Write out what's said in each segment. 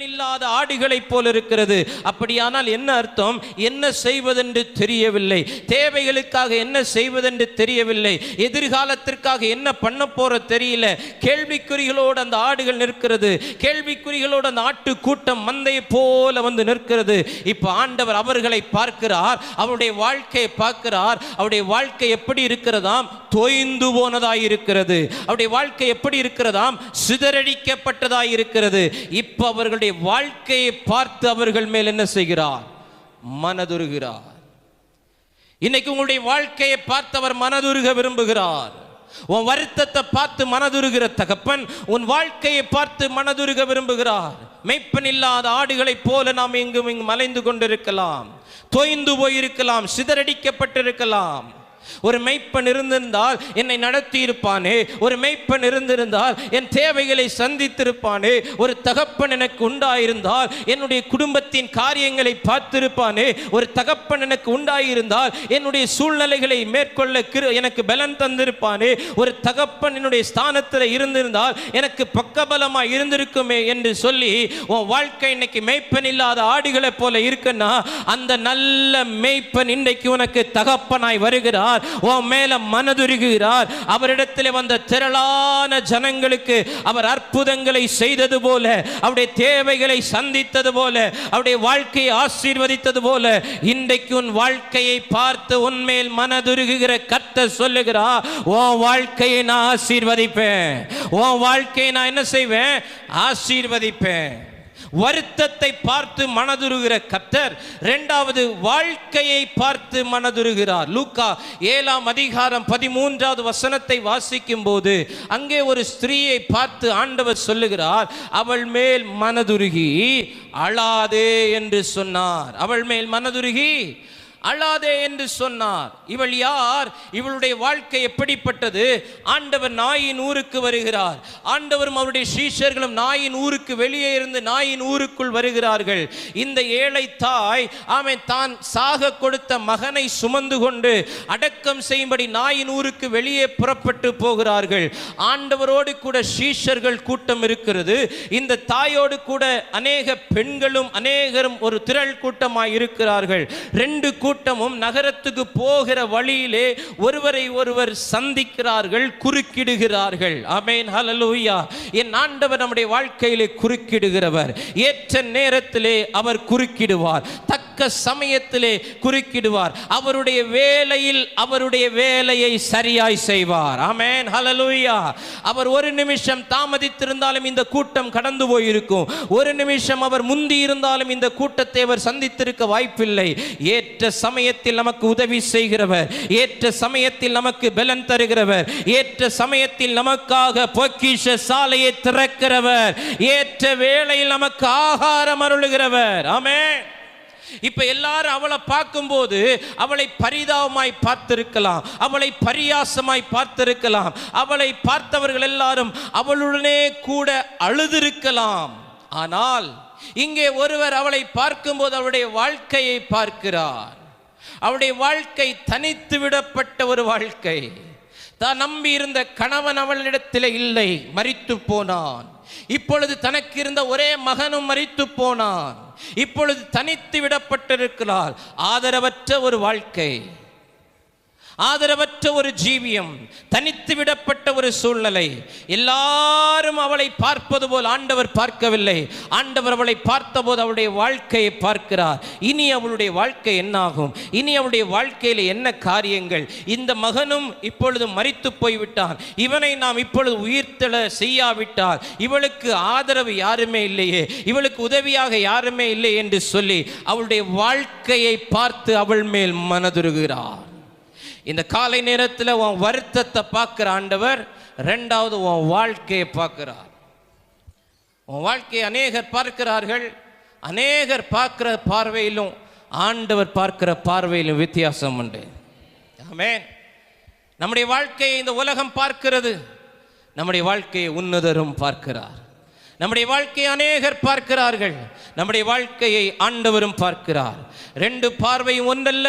இல்லாத ஆடுகளைப் போல இருக்கிறது. அப்படியானால் என்ன அர்த்தம்? என்ன செய்வதென்று தெரியவில்லை. தேவைகளுக்காக என்ன செய்வதென்று தெரியவில்லை. எதிர்காலத்திற்காக என்ன பண்ண போற தெரியல. கேள்விக்குறிகளோடு அந்த ஆடுகள் நிற்கிறது. கேள்விக்குறிகளோடு அந்த ஆட்டு கூட்டம் மந்தையை போல வந்து நிற்கிறது. இப்ப ஆண்டவர் அவர்களை பார்க்கிறார். அவருடைய வாழ்க்கையை பார்க்கிறார். அவருடைய வாழ்க்கை எப்படி இருக்கிறதாம்? தோய்ந்து போனதாய் இருக்கிறது. அவருடைய வாழ்க்கை எப்படி இருக்கிறதாம்? சிதறடிக்கப்பட்டதாய் இருக்கிறது. இப்ப அவர்களுடைய வாழ்க்கையை பார்த்து அவர்கள் மேல் என்ன செய்கிறார்? மனதுருகிறார். இன்னைக்கு உங்களுடைய வாழ்க்கையை பார்த்து அவர் மனதுருக விரும்புகிறார். உன் வருத்தத்தை பார்த்து மனதுருகிற தகப்பன் உன் வாழ்க்கையை பார்த்து மனதுருக விரும்புகிறார். மெய்ப்பன் இல்லாத ஆடுகளைப் போல நாம் இங்கும் இங்கு மலைந்து கொண்டிருக்கலாம். தொய்ந்து போயிருக்கலாம் சிதறடிக்கப்பட்டிருக்கலாம். ஒரு மெய்ப்பன் இருந்திருந்தால் என்னை நடத்தி இருப்பானே ஒரு மெய்ப்பன் இருந்திருந்தால் என் தேவைகளை சந்தித்திருப்பானே. ஒரு தகப்பன் எனக்கு உண்டாயிருந்தால் என்னுடைய குடும்பத்தின் காரியங்களை பார்த்திருப்பானே. ஒரு தகப்பன் எனக்கு உண்டாயிருந்தால் என்னுடைய சூழ்நிலைகளை மேற்கொள்ள கிரு எனக்கு பலன் தந்திருப்பானே. ஒரு தகப்பன் என்னுடைய ஸ்தானத்தில் இருந்திருந்தால் எனக்கு பக்கபலமாக இருந்திருக்குமே என்று சொல்லி உன் வாழ்க்கை இன்னைக்கு மெய்ப்பன் இல்லாத ஆடுகளைப் போல இருக்குன்னா அந்த நல்ல மெய்ப்பன் இன்றைக்கு உனக்கு தகப்பனாய் வருகிறார் உன் மேல மனதுருகிறார் அவரிடத்தில் வந்த திரளான ஜனங்களுக்கு அவர் அற்புதங்களை செய்தது போல அவருடைய தேவைகளை சந்தித்தது போல அவருடைய வாழ்க்கையை ஆசீர்வதித்தது போல இன்றைக்கு உன் வாழ்க்கையை பார்த்து உன்மேல் மனதுருகுகிற கத்த சொல்லுகிறா உன் வாழ்க்கையை நான் ஆசீர்வதிப்பேன். உன் வாழ்க்கையை நான் என்ன செய்வேன்? ஆசீர்வதிப்பேன். வருத்தத்தை பார்த்து மனதுருகிற கத்தர் இரண்டாவது வாழ்க்கையை பார்த்து மனதுருகிறார். லூக்கா ஏழாம் அதிகாரம் பதிமூன்றாவது வசனத்தை வாசிக்கும் போது அங்கே ஒரு ஸ்திரீயை பார்த்து ஆண்டவர் சொல்லுகிறார் அவள் மேல் மனதுருகி அழாதே என்று சொன்னார். அவள் மேல் மனதுருகி அழாதே என்று சொன்னார். இவள் யார்? இவளுடைய வாழ்க்கை எப்படிப்பட்டது? ஆண்டவர் நாயின் ஊருக்கு வருகிறார். ஆண்டவரும் அவருடைய சீஷர்களும் நாயின் ஊருக்கு வெளியே இருந்து நாயின் ஊருக்குள் வருகிறார்கள். இந்த ஏழை தாய் ஆமென் தான் சாக கொடுத்த மகனை சுமந்து கொண்டு அடக்கம் செய்யும்படி நாயின் ஊருக்கு வெளியே புறப்பட்டு போகிறார்கள். ஆண்டவரோடு கூட சீஷர்கள் கூட்டம் இருக்கிறது. இந்த தாயோடு கூட அநேக பெண்களும் அநேகரும் ஒரு திரள் கூட்டமாய் இருக்கிறார்கள். ரெண்டு கூட்டமும் நகரத்துக்கு போகிற வழியிலே ஒருவரை ஒருவர் சந்திக்கிறார்கள் குறுக்கிடுகிறார்கள். அமேன் ஹலலூயா என் ஆண்டவர் நம்முடைய வாழ்க்கையிலே குறுக்கிடுகிறவர். ஏற்ற நேரத்திலே அவர் குறுக்கிடுவார். தக்க சமயத்திலே குறுக்கிடுவார். அவருடைய வேலையில் அவருடைய வேலையை சரியாய் செய்வார். அமேன் ஹலலூயா அவர் ஒரு நிமிஷம் தாமதித்திருந்தாலும் இந்த கூட்டம் கடந்து போயிருக்கும். ஒரு நிமிஷம் அவர் முந்தி இருந்தாலும் இந்த கூட்டத்தை அவர் சந்தித்திருக்க வாய்ப்பில்லை. ஏற்ற சமயத்தில் நமக்கு உதவி செய்கிறவர். ஏற்ற சமயத்தில் நமக்கு பலன் தருகிறவர். ஏற்ற சமயத்தில் நமக்காக பொக்கிஷ சாலையை திறக்கிறவர். ஏற்ற வேளையில் நமக்கு ஆகாரம் அருளுகிறவர். அமேன் இப்ப எல்லாரும் அவளை பார்க்கும்போது அவளை பரிதாபமாய் பார்த்திருக்கலாம் அவளை பரியாசமாய் பார்த்திருக்கலாம் அவளை பார்த்தவர்கள் எல்லாரும் அவளுடனே கூட அழுதிருக்கலாம். ஆனால் இங்கே ஒருவர் அவளை பார்க்கும்போது அவளுடைய வாழ்க்கையை பார்க்கிறார். அவளுடைய வாழ்க்கை தனித்து விடப்பட்ட ஒரு வாழ்க்கை. தான் நம்பி இருந்த கணவன் அவளிடத்தில் இல்லை மறித்து போனான். இப்பொழுது தனக்கு இருந்த ஒரே மகனும் மறித்து போனான். இப்பொழுது தனித்து விடப்பட்டிருக்கிறார் ஆதரவற்ற ஒரு வாழ்க்கை. ஆதரவற்ற ஒரு ஜீவியம் தனித்து விடப்பட்ட ஒரு சூழ்நிலை. எல்லாரும் அவளை பார்ப்பது போல் ஆண்டவர் பார்க்கவில்லை. ஆண்டவர் அவளை பார்த்தபோது அவளுடைய வாழ்க்கையை பார்க்கிறார். இனி அவளுடைய வாழ்க்கை என்னாகும்? இனி அவளுடைய வாழ்க்கையில் என்ன காரியங்கள்? இந்த மகனும் இப்பொழுது மறித்து போய்விட்டான். இவனை நாம் இப்பொழுது உயிர்த்தெழ செய்யாவிட்டால் இவளுக்கு ஆதரவு யாருமே இல்லையே. இவளுக்கு உதவியாக யாருமே இல்லை என்று சொல்லி அவளுடைய வாழ்க்கையை பார்த்து அவள் மேல் மனதுருகிறார் இந்த காலை நேரத்தில் உன் வருத்தத்தை பார்க்குற ஆண்டவர் ரெண்டாவது உன் வாழ்க்கையை பார்க்கிறார். உன் வாழ்க்கையை அநேகர் பார்க்கிறார்கள் அநேகர் பார்க்குற பார்வையிலும் ஆண்டவர் பார்க்கிற பார்வையிலும் வித்தியாசம் உண்டு. ஆமே நம்முடைய வாழ்க்கையை இந்த உலகம் பார்க்கிறது நம்முடைய வாழ்க்கையை உன்னதரும் பார்க்கிறார். நம்முடைய வாழ்க்கையை அநேகர் பார்க்கிறார்கள். நம்முடைய வாழ்க்கையை ஆண்டவரும் பார்க்கிறார். ரெண்டு பார்வையும் ஒன்றல்ல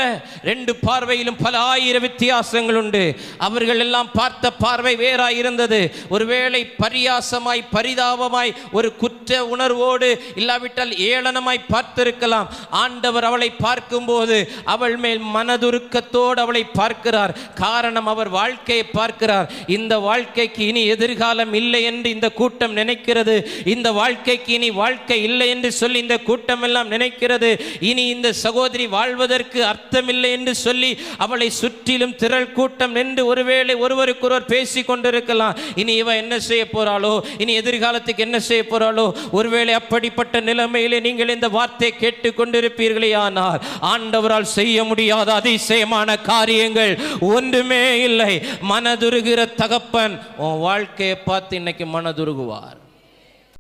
ரெண்டு பார்வையிலும் பல ஆயிரம் வித்தியாசங்கள் உண்டு. அவர்கள் எல்லாம் பார்த்த பார்வை வேறாய் இருந்தது. ஒருவேளை பரியாசமாய் பரிதாபமாய் ஒரு குற்ற உணர்வோடு இல்லாவிட்டால் ஏளனமாய் பார்த்திருக்கலாம். ஆண்டவர் அவளை பார்க்கும்போது அவள் மேல் மனதுருக்கத்தோடு அவளை பார்க்கிறார். காரணம் அவர் வாழ்க்கையை பார்க்கிறார். இந்த வாழ்க்கைக்கு இனி எதிர்காலம் இல்லை என்று இந்த கூட்டம் நினைக்கிறது. இந்த வாழ்க்கைக்கு இனி வாழ்க்கை இல்லை என்று சொல்லி இந்த கூட்டமெல்லாம் நினைக்கிறது. இனி இந்த சகோதரி வாழ்வதற்கு அர்த்தமில்லை என்று சொல்லி அவளை சுற்றிலும் திரள் கூட்டம் நின்று ஒருவேளை ஒருவருக்கொருவர் பேசி கொண்டிருக்கலாம். இனி இவ என்ன செய்ய போறாளோ? இனி எதிர்காலத்துக்கு என்ன செய்ய போறாளோ? ஒருவேளை அப்படிப்பட்ட நிலைமையிலே நீங்கள் இந்த வார்த்தையை கேட்டு கொண்டிருப்பீர்களே ஆனால் ஆண்டவரால் செய்ய முடியாத அதிசயமான காரியங்கள் ஒன்றுமே இல்லை. மனதுருகிற தகப்பன் உன் வாழ்க்கையை பார்த்து இன்னைக்கு மனதுருகுவார்.